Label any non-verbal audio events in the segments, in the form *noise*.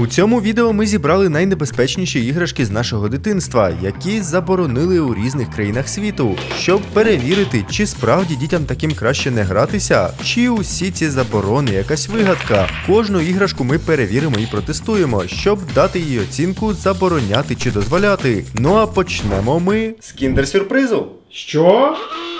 У цьому відео ми зібрали найнебезпечніші іграшки з нашого дитинства, які заборонили у різних країнах світу, щоб перевірити, чи справді дітям таким краще не гратися, чи усі ці заборони якась вигадка. Кожну іграшку ми перевіримо і протестуємо, щоб дати їй оцінку забороняти чи дозволяти. Ну а почнемо ми з кіндер-сюрпризу. Що?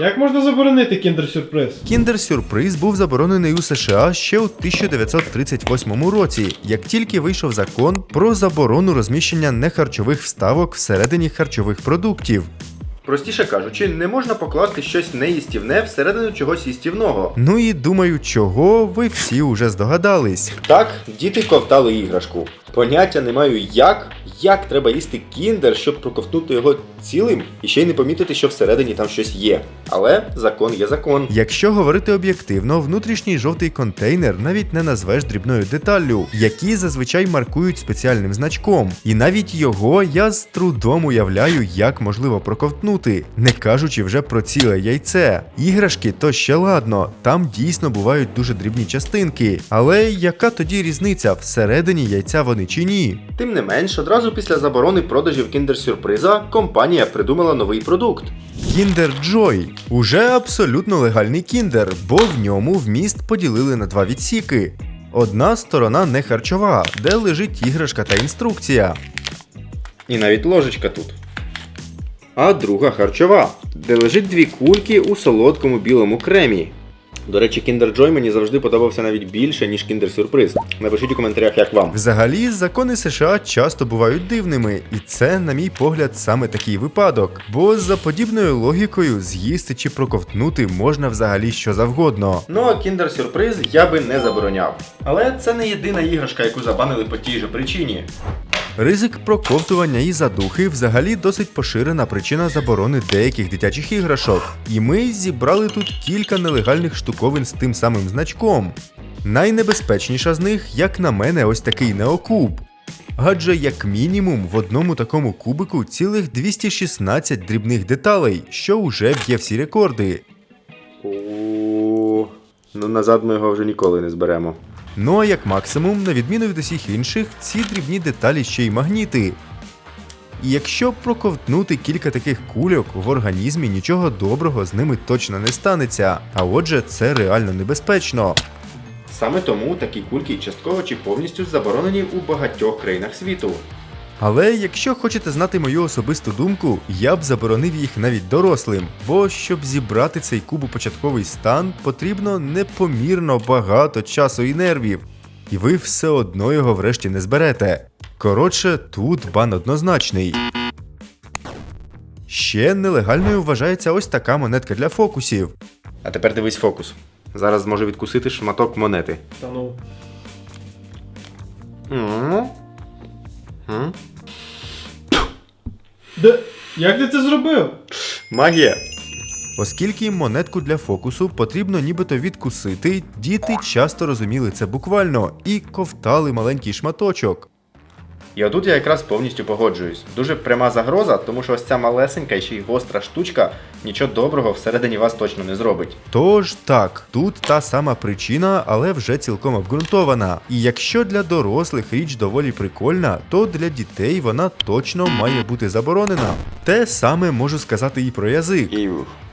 Як можна заборонити кіндер-сюрприз? Кіндер-сюрприз був заборонений у США ще у 1938 році, як тільки вийшов закон про заборону розміщення нехарчових вставок всередині харчових продуктів. Простіше кажучи, не можна покласти щось неїстівне всередину чогось їстівного. Ну і думаю, чого ви всі уже здогадались. Так, діти ковтали іграшку. Поняття не маю як, як треба їсти кіндер, щоб проковтнути його цілим і ще й не помітити, що всередині там щось є. Але закон є закон. Якщо говорити об'єктивно, внутрішній жовтий контейнер навіть не назвеш дрібною деталлю, які зазвичай маркують спеціальним значком. І навіть його я з трудом уявляю, як можливо проковтнути, не кажучи вже про ціле яйце. Іграшки то ще ладно, там дійсно бувають дуже дрібні частинки. Але яка тоді різниця, всередині яйця вони чи ні? Тим не менш, одразу після заборони продажів кіндер-сюрприза компанія придумала новий продукт. Kinder Joy – уже абсолютно легальний кіндер, бо в ньому вміст поділили на два відсіки. Одна сторона не харчова, де лежить іграшка та інструкція. І навіть ложечка тут. А друга харчова, де лежить дві кульки у солодкому білому кремі. До речі, Kinder Joy мені завжди подобався навіть більше, ніж Kinder Сюрприз. Напишіть у коментарях, як вам. Взагалі, закони США часто бувають дивними, і це, на мій погляд, саме такий випадок. Бо за подібною логікою з'їсти чи проковтнути можна взагалі що завгодно. Ну а Kinder Сюрприз я би не забороняв. Але це не єдина іграшка, яку забанили по тій же причині. Ризик проковтування і задухи взагалі досить поширена причина заборони деяких дитячих іграшок. І ми зібрали тут кілька нелегальних штуковин з тим самим значком. Найнебезпечніша з них, як на мене, ось такий неокуб. Адже як мінімум в одному такому кубику цілих 216 дрібних деталей, що вже б'є всі рекорди. Ну назад ми його вже ніколи не зберемо. Ну а як максимум, на відміну від усіх інших, ці дрібні деталі ще й магніти. І якщо проковтнути кілька таких кульок, в організмі нічого доброго з ними точно не станеться, а отже, це реально небезпечно. Саме тому такі кульки частково чи повністю заборонені у багатьох країнах світу. Але якщо хочете знати мою особисту думку, я б заборонив їх навіть дорослим, бо щоб зібрати цей куб у початковий стан, потрібно непомірно багато часу і нервів, і ви все одно його врешті не зберете. Коротше, тут бан однозначний. Ще нелегальною вважається ось така монетка для фокусів. А тепер дивись фокус. Зараз зможе відкусити шматок монети. Та ну. Де? Як ти це зробив? Магія. Оскільки монетку для фокусу потрібно нібито відкусити, діти часто розуміли це буквально і ковтали маленький шматочок. І отут я якраз повністю погоджуюсь. Дуже пряма загроза, тому що ось ця малесенька і ще й гостра штучка нічого доброго всередині вас точно не зробить. Тож так, тут та сама причина, але вже цілком обґрунтована. І якщо для дорослих річ доволі прикольна, то для дітей вона точно має бути заборонена. Те саме можу сказати і про язик.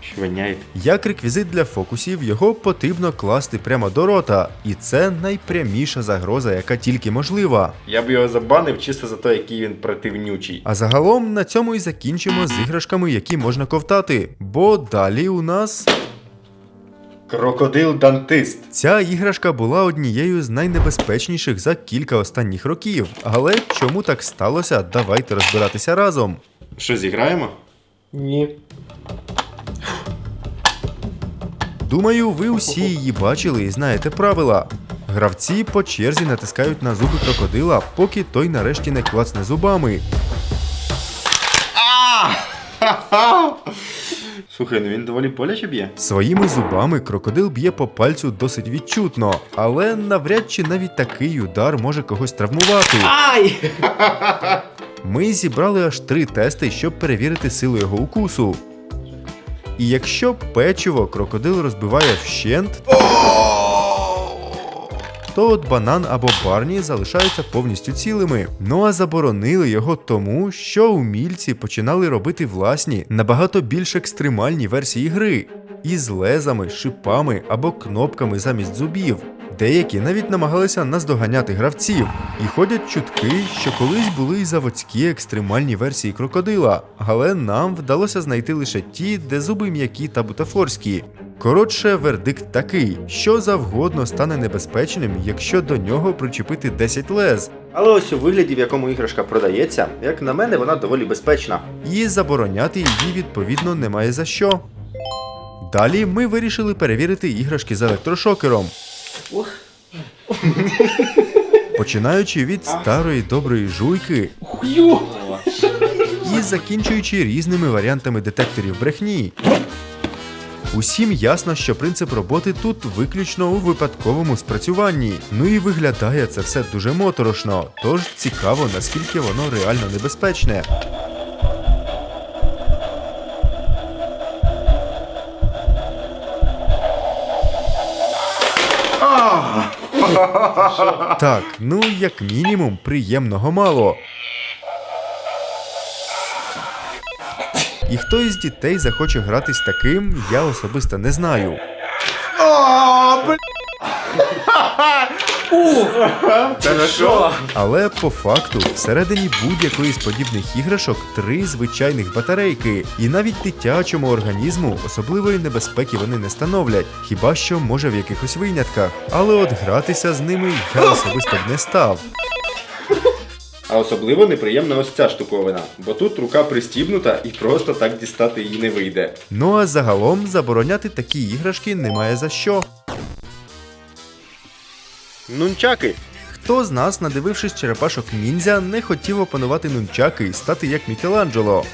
Швиняє. Як реквізит для фокусів, його потрібно класти прямо до рота, і це найпряміша загроза, яка тільки можлива. Я б його забанив чисто за те, який він противнючий. А загалом на цьому і закінчимо з іграшками, які можна ковтати. Бо далі у нас. Крокодил-дантист. Ця іграшка була однією з найнебезпечніших за кілька останніх років. Але чому так сталося, давайте розбиратися разом. Що, зіграємо? Ні. Думаю, ви усі її бачили і знаєте правила. Гравці по черзі натискають на зуби крокодила, поки той нарешті не клацне зубами. *laughs* Слухай, ну він доволі боляче б'є. Своїми зубами крокодил б'є по пальцю досить відчутно, але навряд чи навіть такий удар може когось травмувати. Ай! Ми зібрали аж три тести, щоб перевірити силу його укусу. І якщо печиво крокодил розбиває вщент, то от банан або барні залишаються повністю цілими. Ну а заборонили його тому, що умільці починали робити власні, набагато більш екстремальні версії гри із лезами, шипами або кнопками замість зубів. Деякі навіть намагалися наздоганяти гравців, і ходять чутки, що колись були й заводські екстремальні версії крокодила, але нам вдалося знайти лише ті, де зуби м'які та бутафорські. Коротше, вердикт такий, що завгодно стане небезпечним, якщо до нього причепити 10 лез, Але ось у вигляді, в якому іграшка продається, як на мене, вона доволі безпечна. і забороняти її відповідно немає за що. Далі ми вирішили перевірити іграшки з електрошокером. Починаючи від старої доброї жуйки і закінчуючи різними варіантами детекторів брехні. Усім ясно, що принцип роботи тут виключно у випадковому спрацюванні. Ну і виглядає це все дуже моторошно, тож цікаво, наскільки воно реально небезпечне. *laughs* Так, ну як мінімум, приємного мало. І хто із дітей захоче гратись таким, я особисто не знаю. *laughs* Хорошо. Але по факту, всередині будь-якої з подібних іграшок три звичайних батарейки, і навіть дитячому організму особливої небезпеки вони не становлять, хіба що може в якихось винятках. Але от гратися з ними я особисто б не став. А особливо неприємна ось ця штуковина, бо тут рука пристібнута і просто так дістати її не вийде. Ну а загалом забороняти такі іграшки немає за що. Нунчаки. Хто з нас, надивившись черепашок ніндзя, не хотів опанувати нунчаки і стати як Мікеланджело?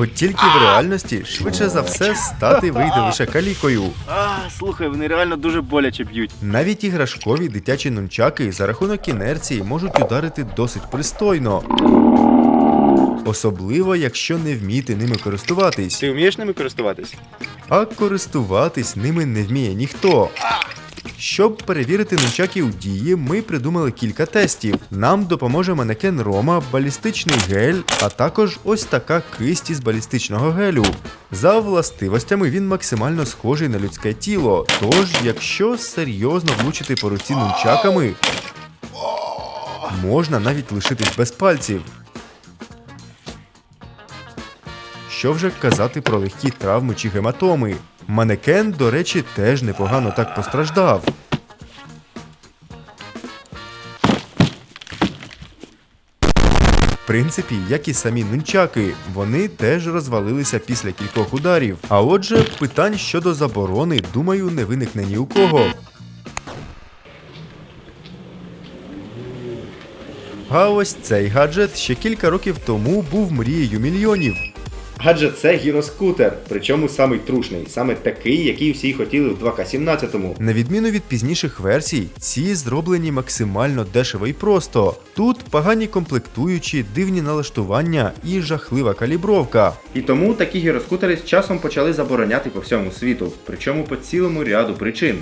От тільки в реальності швидше за все стати вийде лише калікою. А, слухай, вони реально дуже боляче б'ють. Навіть іграшкові дитячі нунчаки за рахунок інерції можуть ударити досить пристойно. Особливо, якщо не вміти ними користуватись. Ти вмієш ними користуватись? А користуватись ними не вміє ніхто. Щоб перевірити нунчаки у дії, ми придумали кілька тестів. Нам допоможе манекен Рома, балістичний гель, а також ось така кисть із балістичного гелю. За властивостями він максимально схожий на людське тіло. Тож, якщо серйозно влучити по руці нунчаками, можна навіть лишитись без пальців. Що вже казати про легкі травми чи гематоми. Манекен, до речі, теж непогано так постраждав. В принципі, як і самі нунчаки, вони теж розвалилися після кількох ударів. А отже, питань щодо заборони, думаю, не виникне ні у кого. А ось цей гаджет ще кілька років тому був мрією мільйонів. Гаджет це гіроскутер, причому самий трушний, саме такий, який всі хотіли в 2К17. На відміну від пізніших версій, ці зроблені максимально дешево і просто. Тут погані комплектуючі, дивні налаштування і жахлива калібровка. І тому такі гіроскутери з часом почали забороняти по всьому світу, причому по цілому ряду причин.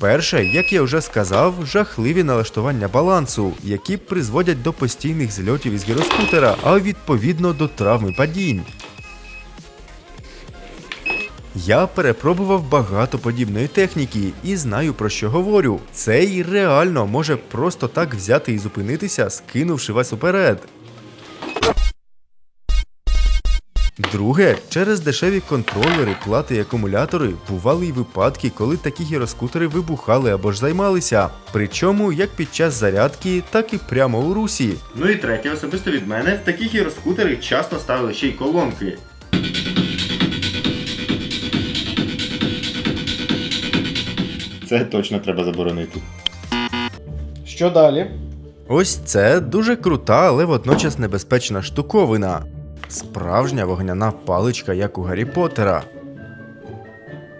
Перше, як я вже сказав, жахливі налаштування балансу, які призводять до постійних зльотів із гіроскутера, а відповідно до травми падінь. Я перепробував багато подібної техніки і знаю про що говорю. Цей реально може просто так взяти і зупинитися, скинувши вас уперед. Друге, через дешеві контролери, плати і акумулятори бували й випадки, коли такі гіроскутери вибухали або ж займалися. Причому як під час зарядки, так і прямо у русі. Ну і третє, особисто від мене, в такі гіроскутери часто ставили ще й колонки. Це точно треба заборонити. Що далі? Ось це дуже крута, але водночас небезпечна штуковина. Справжня вогняна паличка, як у Гаррі Поттера.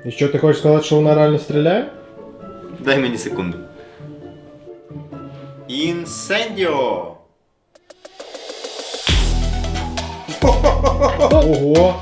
І що ти хочеш сказати, що вона реально стріляє? Дай мені секунду. Інсендіо! Ого!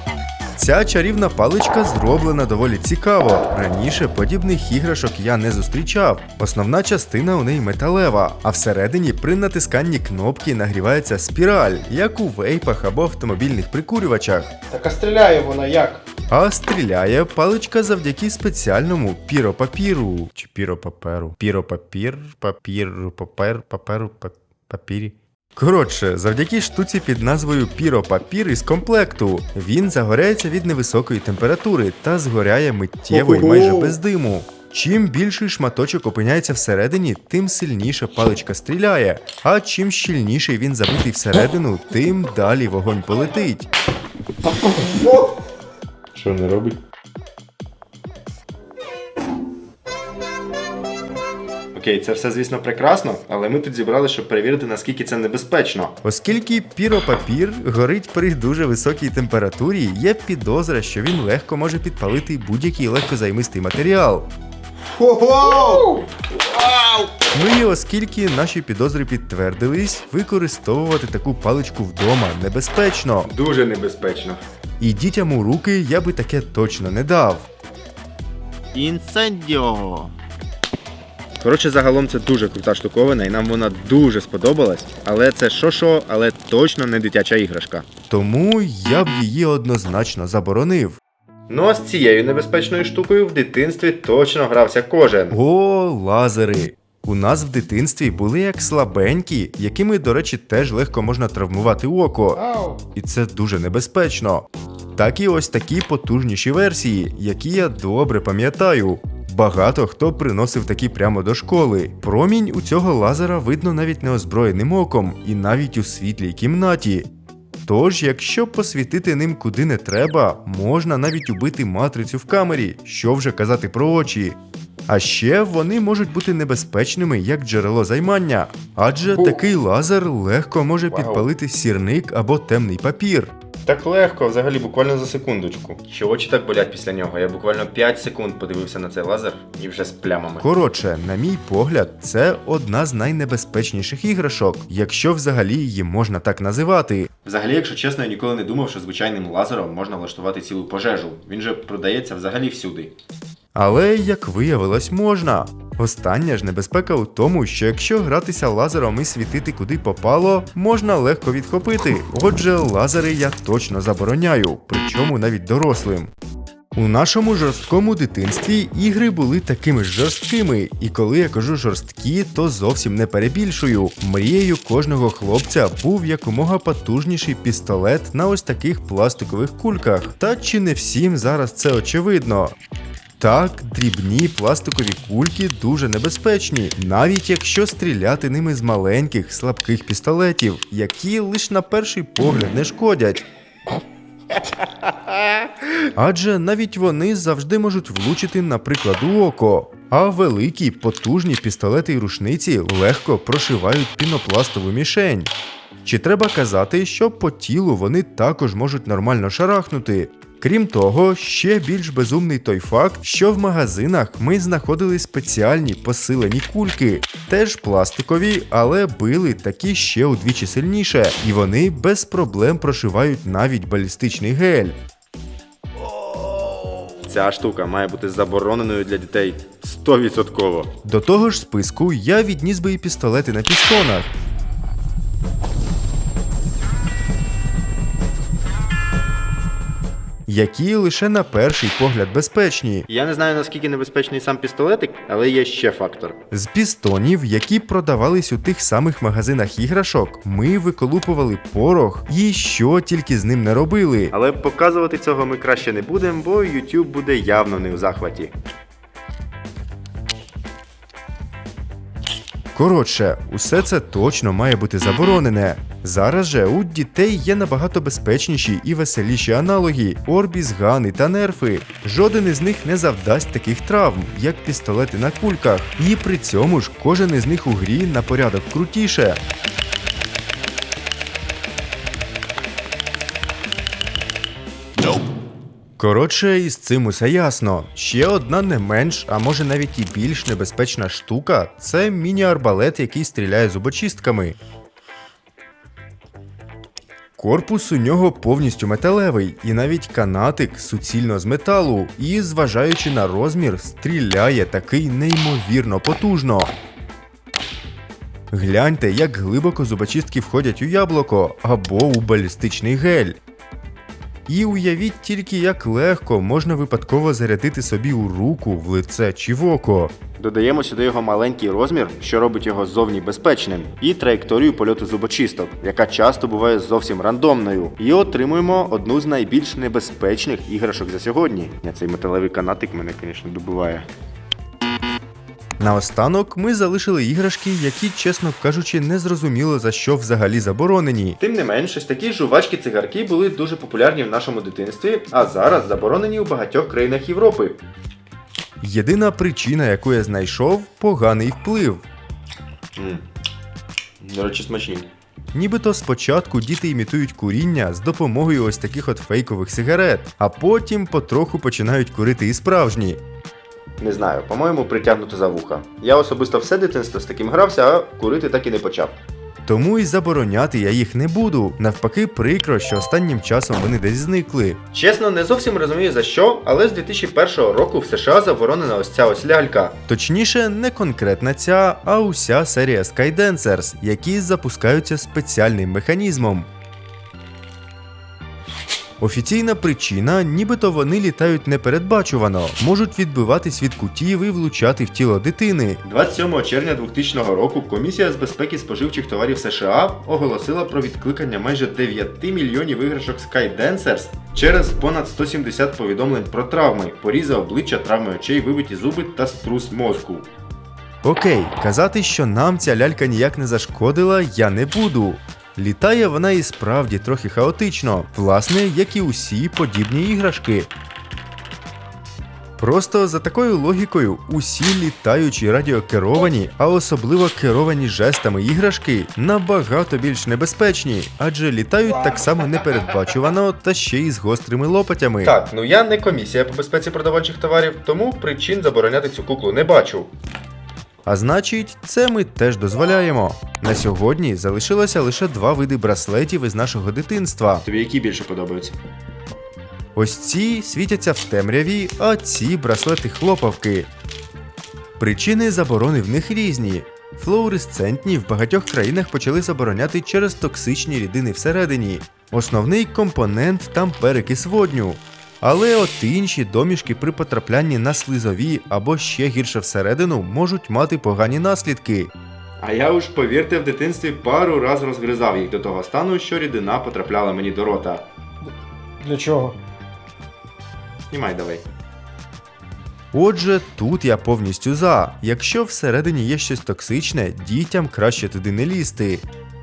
Ця чарівна паличка зроблена доволі цікаво. Раніше подібних іграшок я не зустрічав. Основна частина у неї металева, а всередині при натисканні кнопки нагрівається спіраль, як у вейпах або автомобільних прикурювачах. Так а стріляє вона як? А стріляє паличка завдяки спеціальному піропапіру. Чи піропаперу? Піропапір, папір, папер, паперу, па- папірі. Коротше, завдяки штуці під назвою піропапір із комплекту. Він загоряється від невисокої температури та згоряє миттєво і майже без диму. Чим більший шматочок опиняється всередині, тим сильніше паличка стріляє. А чим щільніший він забитий всередину, тим далі вогонь полетить. Що не робить? Окей, це все, звісно, прекрасно, але ми тут зібрали, щоб перевірити, наскільки це небезпечно. Оскільки піропапір горить при дуже високій температурі, є підозра, що він легко може підпалити будь-який легкозаймистий матеріал. Ну і оскільки наші підозри підтвердились, використовувати таку паличку вдома небезпечно. Дуже небезпечно. І дітям у руки я би таке точно не дав. Інсендіо. Коротше, загалом це дуже крута штуковина, і нам вона дуже сподобалась. Але це що-що, але точно не дитяча іграшка. Тому я б її однозначно заборонив. Ну а з цією небезпечною штукою в дитинстві точно грався кожен. О, лазери! У нас в дитинстві були як слабенькі, якими, до речі, теж легко можна травмувати око. І це дуже небезпечно. Так і ось такі потужніші версії, які я добре пам'ятаю. Багато хто приносив такі прямо до школи. Промінь у цього лазера видно навіть неозброєним оком, і навіть у світлій кімнаті. Тож, якщо посвітити ним куди не треба, можна навіть убити матрицю в камері, що вже казати про очі. А ще вони можуть бути небезпечними як джерело займання, адже такий лазер легко може підпалити сірник або темний папір. Так легко, взагалі, буквально за секундочку. Що очі так болять після нього? Я буквально 5 секунд подивився на цей лазер і вже з плямами. Коротше, на мій погляд, це одна з найнебезпечніших іграшок, якщо взагалі її можна так називати. Взагалі, якщо чесно, я ніколи не думав, що звичайним лазером можна влаштувати цілу пожежу. Він же продається взагалі всюди. Але як виявилось, можна. Остання ж небезпека у тому, що якщо гратися лазером і світити куди попало, можна легко відхопити. Отже, лазери я точно забороняю, причому навіть дорослим. У нашому жорсткому дитинстві ігри були такими жорсткими, і коли я кажу жорсткі, то зовсім не перебільшую. Мрією кожного хлопця був якомога потужніший пістолет на ось таких пластикових кульках. Та чи не всім зараз це очевидно? Так, дрібні пластикові кульки дуже небезпечні, навіть якщо стріляти ними з маленьких слабких пістолетів, які лише на перший погляд не шкодять. Адже навіть вони завжди можуть влучити, наприклад, у око. А великі потужні пістолети і рушниці легко прошивають пінопластову мішень. Чи треба казати, що по тілу вони також можуть нормально шарахнути? Крім того, ще більш безумний той факт, що в магазинах ми знаходили спеціальні посилені кульки, теж пластикові, але били такі ще удвічі сильніше, і вони без проблем прошивають навіть балістичний гель. Ця штука має бути забороненою для дітей 100%. До того ж списку я відніс би і пістолети на пістонах. Які лише на перший погляд безпечні. Я не знаю наскільки небезпечний сам пістолетик, але є ще фактор. З пістонів, які продавались у тих самих магазинах іграшок, ми виколупували порох і що тільки з ним не робили. Але показувати цього ми краще не будемо, бо YouTube буде явно не в захваті. Коротше, усе це точно має бути заборонене. Зараз же у дітей є набагато безпечніші і веселіші аналоги Орбіс, Гани та нерфи. Жоден із них не завдасть таких травм, як пістолети на кульках, і при цьому ж кожен із них у грі на порядок крутіше. Коротше, із цим усе ясно. Ще одна не менш, а може навіть і більш небезпечна штука це міні-арбалет, який стріляє зубочистками. Корпус у нього повністю металевий, і навіть канатик суцільно з металу, і, зважаючи на розмір, стріляє такий неймовірно потужно. Гляньте, як глибоко зубочистки входять у яблуко або у балістичний гель. І уявіть тільки, як легко можна випадково зарядити собі у руку, в лице чи в око. Додаємо сюди його маленький розмір, що робить його зовні безпечним, і траєкторію польоту зубочисток, яка часто буває зовсім рандомною. І отримуємо одну з найбільш небезпечних іграшок за сьогодні. Я Цей металевий канатик мене, звісно, добиває. Наостанок ми залишили іграшки, які, чесно кажучи, не зрозуміло за що взагалі заборонені. Тим не менш, ось такі жувачки цигарки були дуже популярні в нашому дитинстві, а зараз заборонені у багатьох країнах Європи. Єдина причина, яку я знайшов, поганий вплив. До речі, смачні. Нібито спочатку діти імітують куріння з допомогою ось таких от фейкових сигарет, а потім потроху починають курити і справжні. Не знаю, по-моєму, притягнуто за вуха. Я особисто все дитинство з таким грався, а курити так і не почав. Тому і забороняти я їх не буду. Навпаки, прикро, що останнім часом вони десь зникли. Чесно, не зовсім розумію за що, але з 2001 року в США заборонена ось ця ось лялька. Точніше, не конкретна ця, а уся серія Skydancers, які запускаються спеціальним механізмом. Офіційна причина, нібито вони літають непередбачувано, можуть відбиватись від кутів і влучати в тіло дитини. 27 червня 2000 року Комісія з безпеки споживчих товарів США оголосила про відкликання майже 9 мільйонів іграшок Skydancers через понад 170 повідомлень про травми, порізи обличчя, травми очей, вибиті зуби та струс мозку. Окей, казати, що нам ця лялька ніяк не зашкодила, я не буду. Літає вона і справді трохи хаотично, власне, як і усі подібні іграшки. Просто за такою логікою, усі літаючі радіокеровані, а особливо керовані жестами іграшки, набагато більш небезпечні, адже літають так само непередбачувано та ще й з гострими лопатями. Так, ну я не комісія по безпеці продовольчих товарів, тому причин забороняти цю куклу не бачу. А значить, це ми теж дозволяємо. На сьогодні залишилося лише два види браслетів із нашого дитинства. Тобі які більше подобаються? Ось ці світяться в темряві, а ці браслети хлопавки. Причини заборони в них різні. Флуоресцентні в багатьох країнах почали забороняти через токсичні рідини всередині. Основний компонент там перекис водню. Але от інші домішки при потраплянні на слизові або ще гірше всередину можуть мати погані наслідки. А я уж, повірте, в дитинстві пару раз розгризав їх до того стану, що рідина потрапляла мені до рота. Для чого? Знімай давай. Отже, тут я повністю за. Якщо всередині є щось токсичне, дітям краще туди не лізти.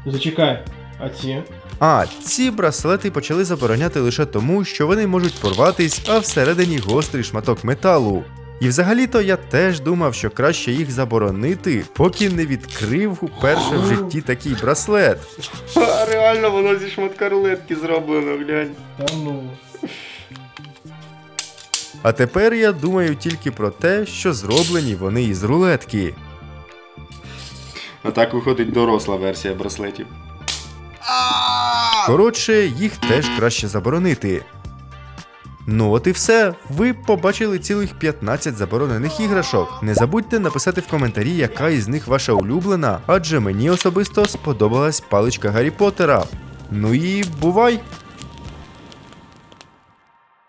Зачекай. А ці? А ці браслети почали забороняти лише тому, що вони можуть порватись, а всередині гострий шматок металу. І взагалі-то я теж думав, що краще їх заборонити, поки не відкрив уперше в житті такий браслет. *laughs* А реально воно зі шматка рулетки зроблено, глянь. Та ну. А тепер я думаю тільки про те, що зроблені вони із рулетки. А так виходить доросла версія браслетів. Коротше, їх теж краще заборонити. Ну от і все. Ви побачили цілих 15 заборонених іграшок. Не забудьте написати в коментарі, яка із них ваша улюблена, адже мені особисто сподобалась паличка Гаррі Поттера. Ну і бувай!